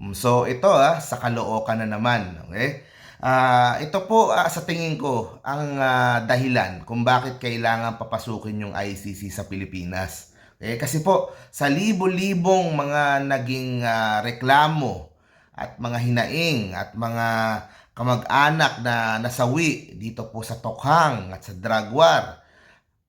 Mm, So ito ah, sa Caloocan na naman. Okay? Ah, ito po ah, sa tingin ko ang ah, dahilan kung bakit kailangan papasukin yung ICC sa Pilipinas. Okay? Kasi po sa libo-libong mga naging ah, reklamo at mga hinaing at mga kamag-anak na nasawi dito po sa Tokhang at sa drug war.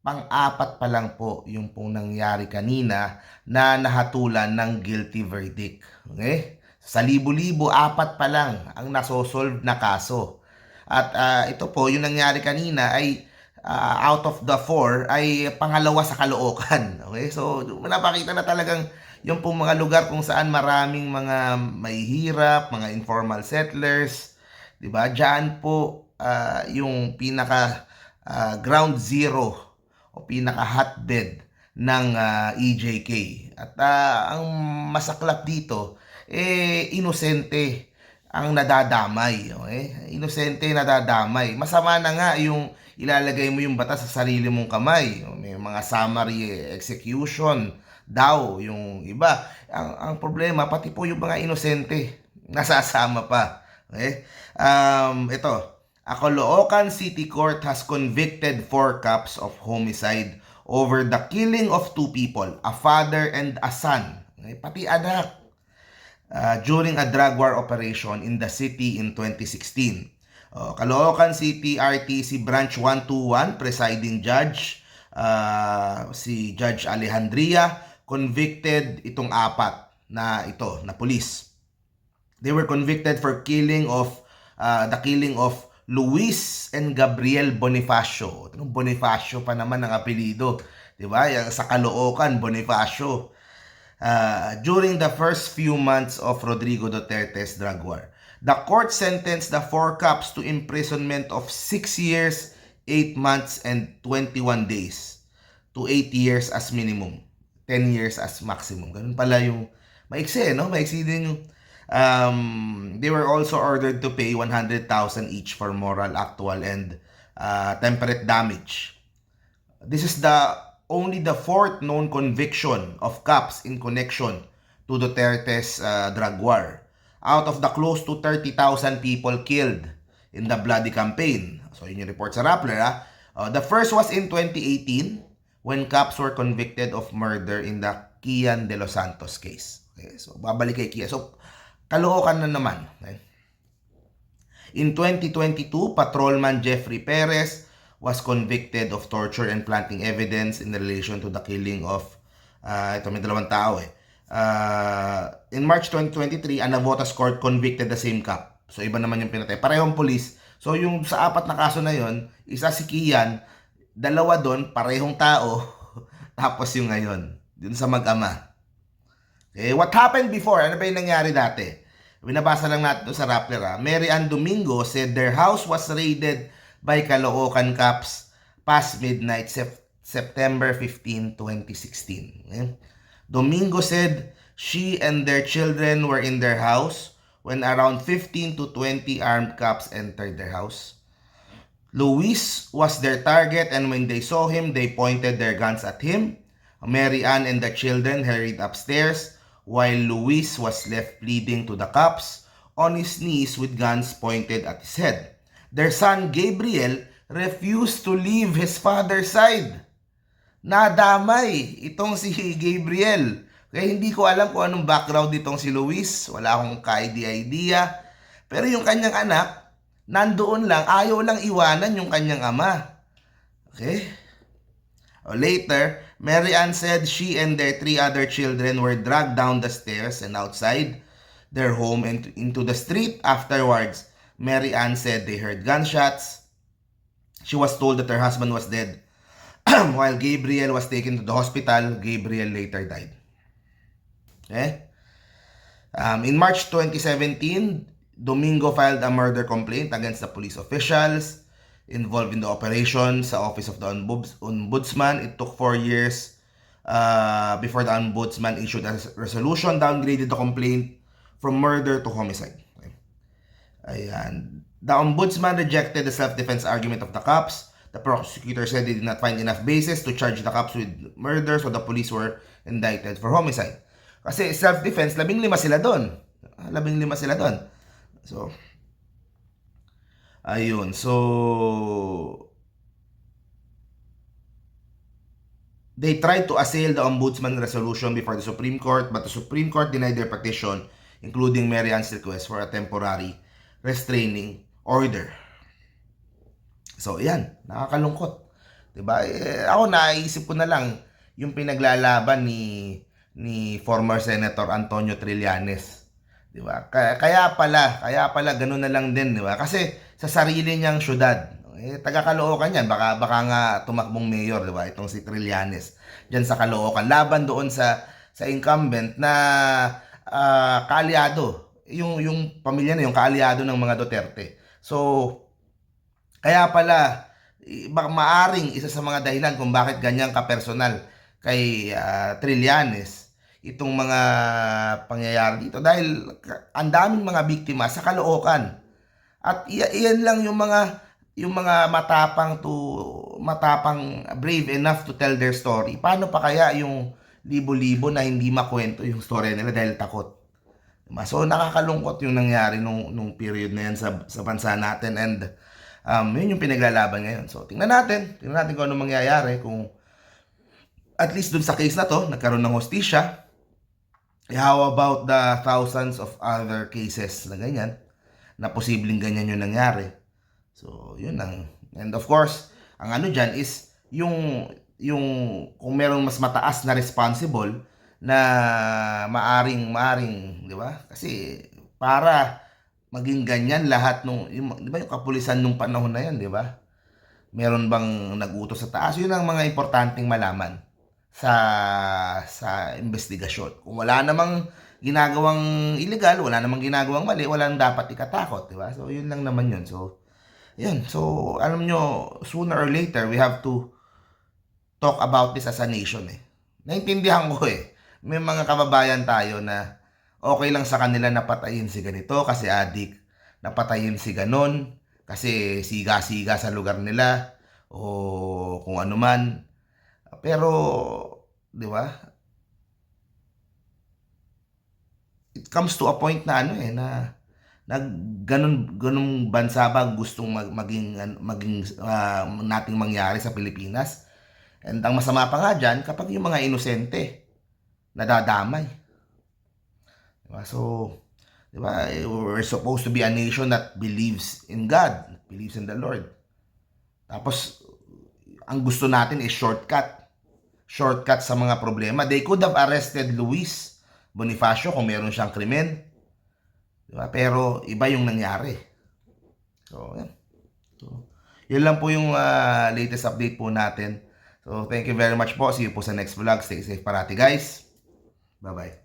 Pang-apat pa lang po yung pong nangyari kanina na nahatulan ng guilty verdict. Okay? Sa libo-libo, apat pa lang ang nasosolve na kaso. At ah, ito po, yung nangyari kanina ay ah, out of the four ay pangalawa sa Caloocan. Okay? So, napakita na talagang yung pong mga lugar kung saan maraming mga may mga informal settlers, 'di ba? Diyan po ah, yung pinaka ah, ground zero o pinaka hotbed ng ah, EJK. At ah, ang masaklap dito eh inosente ang nadadamay, okay? Inosente nadadamay. Masama na nga yung ilalagay mo yung batas sa sarili mong kamay. May mga summary execution daw yung iba. Ang, ang problema, pati po yung mga inosente, nasasama pa. Okay? Um, ito, a Caloocan City Court has convicted four cops of homicide over the killing of two people, a father and a son. Okay? Pati anak. Uh, during a drug war operation in the city in 2016. Uh, Caloocan City RTC Branch 121 presiding judge uh, si Judge Alejandria convicted itong apat na ito na pulis. They were convicted for killing of uh, the killing of Luis and Gabriel Bonifacio. Anong Bonifacio pa naman ang apelido, 'di ba? Sa Caloocan Bonifacio uh, during the first few months of Rodrigo Duterte's drug war. The court sentenced the four cops to imprisonment of 6 years, 8 months, and 21 days to 8 years as minimum, 10 years as maximum. Ganun pala yung maiksi, no? Maiksi din yung um, they were also ordered to pay 100,000 each for moral, actual, and uh, temperate damage. This is the only the fourth known conviction of cops in connection to Duterte's uh, drug war. Out of the close to 30,000 people killed in the bloody campaign. So yun yung report sa Rappler. Ha? Uh, the first was in 2018 when cops were convicted of murder in the Kian de los Santos case. Okay, so babalik kay Kian. So kalookan na naman. Okay? In 2022, patrolman Jeffrey Perez was convicted of torture and planting evidence in relation to the killing of uh, ito may dalawang tao eh. Uh, in March 2023, a Navotas court convicted the same cop. So iba naman yung pinatay. Parehong police. So yung sa apat na kaso na yon, isa si Kian, dalawa doon, parehong tao, tapos yung ngayon, dun sa mag-ama. Okay, what happened before? Ano ba yung nangyari dati? Binabasa lang natin sa Rappler ha. Mary Ann Domingo said their house was raided by Caloocan cops past midnight Sep- September 15, 2016. Okay? Domingo said she and their children were in their house when around 15 to 20 armed cops entered their house. Luis was their target and when they saw him, they pointed their guns at him. Mary Ann and the children hurried upstairs while Luis was left pleading to the cops on his knees with guns pointed at his head. Their son Gabriel refused to leave his father's side. Nadamay itong si Gabriel. Kaya hindi ko alam kung anong background nitong si Luis. Wala akong ka-idea. Pero yung kanyang anak, nandoon lang, ayaw lang iwanan yung kanyang ama. Okay? O later, Mary Ann said she and their three other children were dragged down the stairs and outside their home and into the street afterwards. Mary Ann said they heard gunshots. She was told that her husband was dead. While Gabriel was taken to the hospital, Gabriel later died. Okay? Um, in March 2017, Domingo filed a murder complaint against the police officials involved in the operation sa Office of the Ombud- Ombudsman. It took four years uh, before the Ombudsman issued a resolution downgraded the complaint from murder to homicide. Ayan. The Ombudsman rejected the self-defense argument of the cops. The prosecutor said they did not find enough basis to charge the cops with murder so the police were indicted for homicide. Kasi self-defense, labing lima sila doon. Labing lima sila doon. So, ayun. So, they tried to assail the ombudsman resolution before the Supreme Court, but the Supreme Court denied their petition, including Mary Ann's request for a temporary restraining order. So, yan. Nakakalungkot. 'Di ba? Eh, ako naisip ko na lang yung pinaglalaban ni ni former Senator Antonio Trillanes. 'Di ba? Kaya, kaya pala, kaya pala ganun na lang din, 'di ba? Kasi sa sarili niyang syudad, eh taga Caloocan 'yan, baka baka nga tumakbong mayor, 'di ba? Itong si Trillanes diyan sa Caloocan laban doon sa sa incumbent na ah, kaalyado. Yung yung pamilya na yung kaalyado ng mga Duterte. So kaya pala maaring isa sa mga dahilan kung bakit ganyan ka-personal kay ah, Trillanes itong mga pangyayari dito dahil ang daming mga biktima sa Caloocan. At iyan lang yung mga yung mga matapang to matapang brave enough to tell their story. Paano pa kaya yung libo-libo na hindi makwento yung story nila dahil takot? So nakakalungkot yung nangyari nung nung period na yan sa sa bansa natin and um, yun yung pinaglalaban ngayon. So tingnan natin, tingnan natin kung ano mangyayari kung at least dun sa case na to, nagkaroon ng hostisya. Eh, how about the thousands of other cases na ganyan na posibleng ganyan yung nangyari? So, yun lang. And of course, ang ano dyan is yung yung kung meron mas mataas na responsible na maaring maaring, di ba? Kasi para maging ganyan lahat nung di ba yung kapulisan nung panahon na yan, di ba? Meron bang nagutos sa taas? Yun ang mga importanteng malaman sa sa investigasyon. Kung wala namang ginagawang illegal, wala namang ginagawang mali, walang dapat ikatakot, di ba? So, yun lang naman yun. So, yun. So, alam nyo, sooner or later, we have to talk about this as a nation eh. Naintindihan ko eh. May mga kababayan tayo na okay lang sa kanila na patayin si ganito kasi adik, napatayin si ganon kasi siga-siga sa lugar nila o kung ano man. Pero, di ba? It comes to a point na ano eh, na na ganun ganung bansa ba gustong mag, maging maging ah, nating mangyari sa Pilipinas. And ang masama pa nga dyan, kapag yung mga inosente, nadadamay. Diba? So, di ba, we're supposed to be a nation that believes in God, believes in the Lord. Tapos, ang gusto natin is shortcut. Shortcut sa mga problema. They could have arrested Luis Bonifacio kung meron siyang krimen. Di ba? Pero, iba yung nangyari. So, yan. So, yun lang po yung ah, latest update po natin. So, thank you very much po. See you po sa next vlog. Stay safe parati, guys. Bye bye.